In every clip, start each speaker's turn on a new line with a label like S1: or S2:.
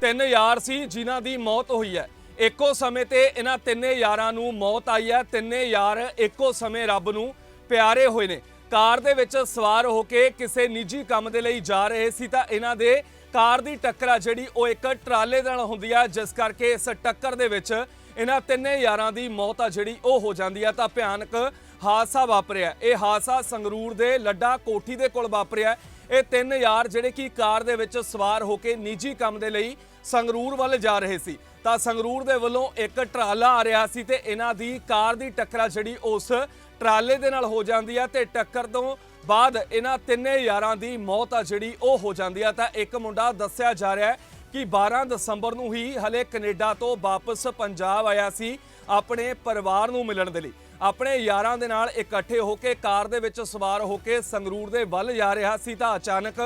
S1: ਤਿੰਨ ਯਾਰ ਸੀ, ਜਿਨ੍ਹਾਂ ਦੀ ਮੌਤ ਹੋਈ ਹੈ। ਇੱਕੋ ਸਮੇਂ ਤੇ ਇਹਨਾਂ ਤਿੰਨੇ ਯਾਰਾਂ ਨੂੰ ਮੌਤ ਆਈ ਹੈ। ਤਿੰਨੇ ਯਾਰ ਇੱਕੋ ਸਮੇਂ ਰੱਬ ਨੂੰ ਪਿਆਰੇ ਹੋਏ ਨੇ। ਕਾਰ ਦੇ ਵਿੱਚ ਸਵਾਰ ਹੋ ਕੇ ਕਿਸੇ ਨਿੱਜੀ ਕੰਮ ਦੇ ਲਈ ਜਾ ਰਹੇ ਸੀ ਤਾਂ ਇਹਨਾਂ ਦੇ ਕਾਰ ਦੀ ਟੱਕਰ ਆ ਜਿਹੜੀ, ਉਹ ਇੱਕ ਟਰਾਲੇ ਨਾਲ ਹੁੰਦੀ ਆ, ਜਿਸ ਕਰਕੇ ਇਸ ਟੱਕਰ ਦੇ ਵਿੱਚ ਇਹਨਾਂ ਤਿੰਨੇ ਯਾਰਾਂ ਦੀ ਮੌਤ ਆ ਜਿਹੜੀ, ਉਹ ਹੋ ਜਾਂਦੀ ਆ। ਤਾਂ ਭਿਆਨਕ ਹਾਦਸਾ ਵਾਪਰਿਆ। ਇਹ ਹਾਦਸਾ ਸੰਗਰੂਰ ਦੇ ਲੱਡਾ ਕੋਠੀ ਦੇ ਕੋਲ ਵਾਪਰਿਆ। ਇਹ ਤਿੰਨ ਯਾਰ ਜਿਹੜੇ ਕਿ ਕਾਰ ਦੇ ਵਿੱਚ ਸਵਾਰ ਹੋ ਕੇ ਨਿੱਜੀ ਕੰਮ ਦੇ ਲਈ ਸੰਗਰੂਰ ਵੱਲ ਜਾ ਰਹੇ ਸੀ। ਤਾਂ ਸੰਗਰੂਰ ਦੇ ਵੱਲੋਂ ਇੱਕ ਟਰਾਲਾ ਆ ਰਿਹਾ ਸੀ ਤੇ ਇਹਨਾਂ ਦੀ ਕਾਰ ਦੀ ਟੱਕਰਾ ਜਿਹੜੀ ਉਸ ਟਰਾਲੇ ਦੇ ਨਾਲ ਹੋ ਜਾਂਦੀ ਆ ਤੇ ਟੱਕਰ ਤੋਂ ਬਾਅਦ ਇਹਨਾਂ ਤਿੰਨੇ ਯਾਰਾਂ ਦੀ ਮੌਤ ਆ ਜਿਹੜੀ ਉਹ ਹੋ ਜਾਂਦੀ ਆ। ਤਾਂ ਇੱਕ ਮੁੰਡਾ ਦੱਸਿਆ ਜਾ ਰਿਹਾ ਹੈ ਕਿ 12 ਦਸੰਬਰ ਨੂੰ ਹੀ ਹਲੇ ਕੈਨੇਡਾ ਤੋਂ ਵਾਪਸ ਪੰਜਾਬ ਆਇਆ ਸੀ ਆਪਣੇ ਪਰਿਵਾਰ ਨੂੰ ਮਿਲਣ ਦੇ ਲਈ। ਆਪਣੇ ਯਾਰਾਂ ਦੇ ਨਾਲ ਇਕੱਠੇ ਹੋ ਕੇ ਕਾਰ ਦੇ ਵਿੱਚ ਸਵਾਰ ਹੋ ਕੇ ਸੰਗਰੂਰ ਦੇ ਵੱਲ ਜਾ ਰਿਹਾ ਸੀ ਤਾਂ ਅਚਾਨਕ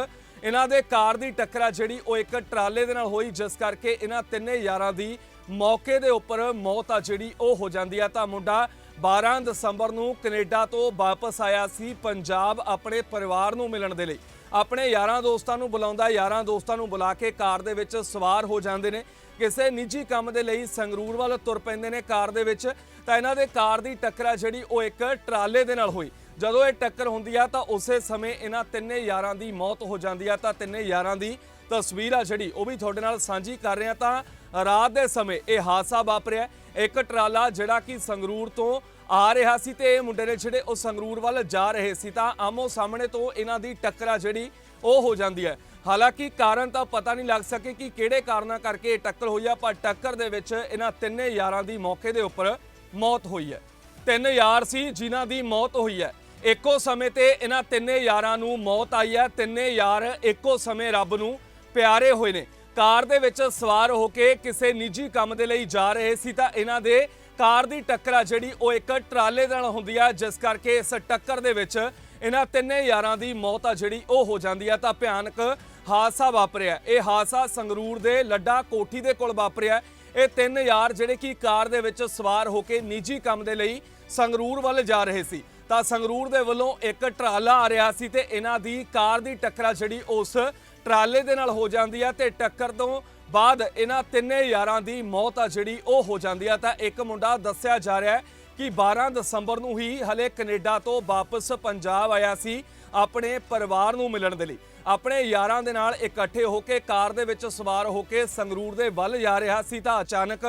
S1: ਇਹਨਾਂ ਦੇ ਕਾਰ ਦੀ ਟੱਕਰਾ ਜਿਹੜੀ ਉਹ ਇੱਕ ਟਰਾਲੇ ਦੇ ਨਾਲ ਹੋਈ, ਜਿਸ ਕਰਕੇ ਇਹਨਾਂ ਤਿੰਨੇ ਯਾਰਾਂ ਦੀ ਮੌਕੇ ਦੇ ਉੱਪਰ ਮੌਤ ਆ ਜਿਹੜੀ ਉਹ ਹੋ ਜਾਂਦੀ ਆ। ਤਾਂ ਮੁੰਡਾ 12 ਦਸੰਬਰ ਨੂੰ ਕੈਨੇਡਾ ਤੋਂ ਵਾਪਸ ਆਇਆ ਸੀ ਪੰਜਾਬ ਆਪਣੇ ਪਰਿਵਾਰ ਨੂੰ ਮਿਲਣ ਦੇ ਲਈ। ਆਪਣੇ ਯਾਰਾਂ ਦੋਸਤਾਂ ਨੂੰ ਬੁਲਾਉਂਦਾ, ਯਾਰਾਂ ਦੋਸਤਾਂ ਨੂੰ ਬੁਲਾ ਕੇ ਕਾਰ ਦੇ ਵਿੱਚ ਸਵਾਰ ਹੋ ਜਾਂਦੇ ਨੇ। ਕਿਸੇ ਨਿੱਜੀ ਕੰਮ ਦੇ ਲਈ ਸੰਗਰੂਰ ਵੱਲ ਤੁਰ ਪੈਂਦੇ ਨੇ ਕਾਰ ਦੇ ਵਿੱਚ। ਤਾਂ ਇਹਨਾਂ ਦੇ ਕਾਰ ਦੀ ਟੱਕਰਾ ਜਿਹੜੀ, ਉਹ ਇੱਕ ਟਰਾਲੇ ਦੇ ਨਾਲ ਹੋਈ। ਜਦੋਂ ਇਹ ਟੱਕਰ ਹੁੰਦੀ ਆ ਤਾਂ ਉਸੇ ਸਮੇਂ ਇਹਨਾਂ ਤਿੰਨੇ ਯਾਰਾਂ ਦੀ ਮੌਤ ਹੋ ਜਾਂਦੀ ਆ। ਤਾਂ ਤਿੰਨੇ ਯਾਰਾਂ ਦੀ ਤਸਵੀਰ ਆ ਜਿਹੜੀ, ਉਹ ਵੀ ਤੁਹਾਡੇ ਨਾਲ ਸਾਂਝੀ ਕਰ ਰਹੇ ਆ ਤਾਂ ਰਾਤ ਦੇ ਸਮੇਂ ਇਹ ਹਾਦਸਾ ਵਾਪਰਿਆ। ਇੱਕ ਟਰਾਲਾ ਜਿਹੜਾ ਕਿ ਸੰਗਰੂਰ ਤੋਂ ਆ ਰਿਹਾ ਸੀ ਤੇ ਇਹ ਮੁੰਡੇ ਨੇ ਜਿਹੜੇ ਉਹ ਸੰਗਰੂਰ ਵੱਲ ਜਾ ਰਹੇ ਸੀ ਤਾਂ ਆਮੋ ਸਾਹਮਣੇ ਤੋਂ ਇਹਨਾਂ ਦੀ ਟੱਕਰਾ ਜਿਹੜੀ, ਉਹ ਹੋ ਜਾਂਦੀ ਹੈ। ਹਾਲਾਂਕਿ ਕਾਰਨ ਤਾਂ ਪਤਾ ਨਹੀਂ ਲੱਗ ਸਕੇ ਕਿ ਕਿਹੜੇ ਕਾਰਨਾਂ ਕਰਕੇ ਇਹ ਟੱਕਰ ਹੋਈ ਆ, ਪਰ ਟੱਕਰ ਦੇ ਵਿੱਚ ਇਹਨਾਂ ਤਿੰਨੇ ਯਾਰਾਂ ਦੀ ਮੌਕੇ ਦੇ ਉੱਪਰ ਮੌਤ ਹੋਈ ਹੈ। ਤਿੰਨ ਯਾਰ ਸੀ, ਜਿਨ੍ਹਾਂ ਦੀ ਮੌਤ ਹੋਈ ਹੈ। ਇੱਕੋ ਸਮੇਂ ਤੇ ਇਹਨਾਂ ਤਿੰਨੇ ਯਾਰਾਂ ਨੂੰ ਮੌਤ ਆਈ ਹੈ। ਤਿੰਨੇ ਯਾਰ ਇੱਕੋ ਸਮੇਂ ਰੱਬ ਨੂੰ ਪਿਆਰੇ ਹੋਏ ਨੇ। ਕਾਰ ਦੇ ਵਿੱਚ ਸਵਾਰ ਹੋ ਕੇ ਕਿਸੇ ਨਿੱਜੀ ਕੰਮ ਦੇ ਲਈ ਜਾ ਰਹੇ ਸੀ ਤਾਂ ਇਹਨਾਂ ਦੇ ਕਾਰ ਦੀ ਟੱਕਰ ਆ ਜਿਹੜੀ ਉਹ ਇੱਕ ਟਰਾਲੇ ਨਾਲ ਹੁੰਦੀ ਆ, ਜਿਸ ਕਰਕੇ ਇਸ ਟੱਕਰ ਦੇ ਵਿੱਚ ਇਹਨਾਂ ਤਿੰਨੇ ਯਾਰਾਂ ਦੀ ਮੌਤ ਆ ਜਿਹੜੀ ਉਹ ਹੋ ਜਾਂਦੀ ਆ ਤਾਂ ਭਿਆਨਕ ਹਾਦਸਾ ਵਾਪਰਿਆ। ਇਹ ਹਾਦਸਾ ਸੰਗਰੂਰ ਦੇ ਲੱਡਾ ਕੋਠੀ ਦੇ ਕੋਲ ਵਾਪਰਿਆ। ਇਹ ਤਿੰਨ ਯਾਰ ਜਿਹੜੇ ਕਿ ਕਾਰ ਦੇ ਵਿੱਚ ਸਵਾਰ ਹੋ ਕੇ ਨਿੱਜੀ ਕੰਮ ਦੇ ਲਈ ਸੰਗਰੂਰ ਵੱਲ ਜਾ ਰਹੇ ਸੀ। ਤਾਂ ਸੰਗਰੂਰ ਦੇ ਵੱਲੋਂ ਇੱਕ ਟਰਾਲਾ ਆ ਰਿਹਾ ਸੀ ਤੇ ਇਹਨਾਂ ਦੀ ਕਾਰ ਦੀ ਟੱਕਰਾ ਜਿਹੜੀ ਉਸ ਟਰਾਲੇ ਦੇ ਨਾਲ ਹੋ ਜਾਂਦੀ ਆ ਤੇ ਟੱਕਰ ਤੋਂ ਬਾਅਦ ਇਹਨਾਂ ਤਿੰਨੇ ਯਾਰਾਂ ਦੀ ਮੌਤ ਆ ਜਿਹੜੀ ਉਹ ਹੋ ਜਾਂਦੀ ਆ। ਤਾਂ ਇੱਕ ਮੁੰਡਾ ਦੱਸਿਆ ਜਾ ਰਿਹਾ ਹੈ ਕਿ 12 ਦਸੰਬਰ ਨੂੰ ਹੀ ਹਲੇ ਕੈਨੇਡਾ ਤੋਂ ਵਾਪਸ ਪੰਜਾਬ ਆਇਆ ਸੀ ਆਪਣੇ ਪਰਿਵਾਰ ਨੂੰ ਮਿਲਣ ਦੇ ਲਈ। ਆਪਣੇ ਯਾਰਾਂ ਦੇ ਨਾਲ ਇਕੱਠੇ ਹੋ ਕੇ ਕਾਰ ਦੇ ਵਿੱਚ ਸਵਾਰ ਹੋ ਕੇ ਸੰਗਰੂਰ ਦੇ ਵੱਲ ਜਾ ਰਿਹਾ ਸੀ ਤਾਂ ਅਚਾਨਕ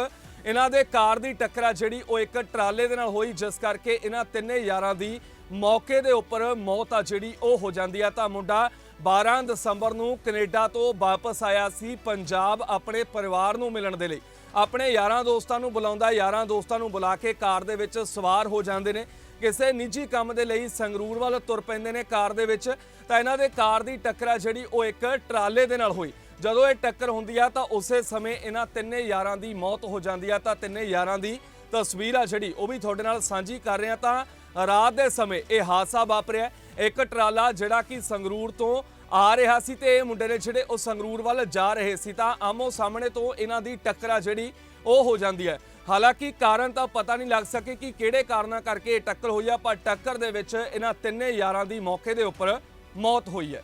S1: ਇਹਨਾਂ ਦੇ ਕਾਰ ਦੀ ਟੱਕਰਾ ਜਿਹੜੀ ਉਹ ਇੱਕ ਟਰਾਲੇ ਦੇ ਨਾਲ ਹੋਈ, ਜਿਸ ਕਰਕੇ ਇਹਨਾਂ ਤਿੰਨੇ ਯਾਰਾਂ ਦੀ ਮੌਕੇ ਦੇ ਉੱਪਰ ਮੌਤ ਆ ਜਿਹੜੀ ਉਹ ਹੋ ਜਾਂਦੀ ਆ। ਤਾਂ ਮੁੰਡਾ 12 ਦਸੰਬਰ ਨੂੰ ਕੈਨੇਡਾ ਤੋਂ ਵਾਪਸ ਆਇਆ ਸੀ ਪੰਜਾਬ ਆਪਣੇ ਪਰਿਵਾਰ ਨੂੰ ਮਿਲਣ ਦੇ ਲਈ। ਆਪਣੇ ਯਾਰਾਂ ਦੋਸਤਾਂ ਨੂੰ ਬੁਲਾਉਂਦਾ, ਯਾਰਾਂ ਦੋਸਤਾਂ ਨੂੰ ਬੁਲਾ ਕੇ ਕਾਰ ਦੇ ਵਿੱਚ ਸਵਾਰ ਹੋ ਜਾਂਦੇ ਨੇ। ਕਿਸੇ ਨਿੱਜੀ ਕੰਮ ਦੇ ਲਈ ਸੰਗਰੂਰ ਵੱਲ ਤੁਰ ਪੈਂਦੇ ਨੇ ਕਾਰ ਦੇ ਵਿੱਚ। ਤਾਂ ਇਹਨਾਂ ਦੇ ਕਾਰ ਦੀ ਟੱਕਰਾ ਜਿਹੜੀ ਉਹ ਇੱਕ ਟਰਾਲੇ ਦੇ ਨਾਲ ਹੋਈ। ਜਦੋਂ ਇਹ ਟੱਕਰ ਹੁੰਦੀ ਆ ਤਾਂ ਉਸੇ ਸਮੇਂ ਇਹਨਾਂ ਤਿੰਨੇ ਯਾਰਾਂ ਦੀ ਮੌਤ ਹੋ ਜਾਂਦੀ ਆ। ਤਾਂ ਤਿੰਨੇ ਯਾਰਾਂ ਦੀ ਤਸਵੀਰ ਆ ਜਿਹੜੀ, ਉਹ ਵੀ ਤੁਹਾਡੇ ਨਾਲ ਸਾਂਝੀ ਕਰ ਰਹੇ ਆ ਤਾਂ ਰਾਤ ਦੇ ਸਮੇਂ ਇਹ ਹਾਦਸਾ ਵਾਪਰਿਆ। ਇੱਕ ਟਰਾਲਾ ਜਿਹੜਾ ਕਿ ਸੰਗਰੂਰ ਤੋਂ ਆ ਰਿਹਾ ਸੀ ਤੇ ਇਹ ਮੁੰਡੇ ਨੇ ਜਿਹੜੇ ਉਹ ਸੰਗਰੂਰ ਵੱਲ ਜਾ ਰਹੇ ਸੀ ਤਾਂ ਆਮੋ ਸਾਹਮਣੇ ਤੋਂ ਇਹਨਾਂ ਦੀ ਟੱਕਰਾ ਜਿਹੜੀ, ਉਹ ਹੋ ਜਾਂਦੀ ਹੈ। ਹਾਲਾਂਕਿ ਕਾਰਨ ਤਾਂ ਪਤਾ ਨਹੀਂ ਲੱਗ ਸਕੇ ਕਿ ਕਿਹੜੇ ਕਾਰਨਾਂ ਕਰਕੇ ਇਹ ਟੱਕਰ ਹੋਈ ਆ, ਪਰ ਟੱਕਰ ਦੇ ਵਿੱਚ ਇਹਨਾਂ ਤਿੰਨੇ ਯਾਰਾਂ ਦੀ ਮੌਕੇ ਦੇ ਉੱਪਰ ਮੌਤ ਹੋਈ ਹੈ।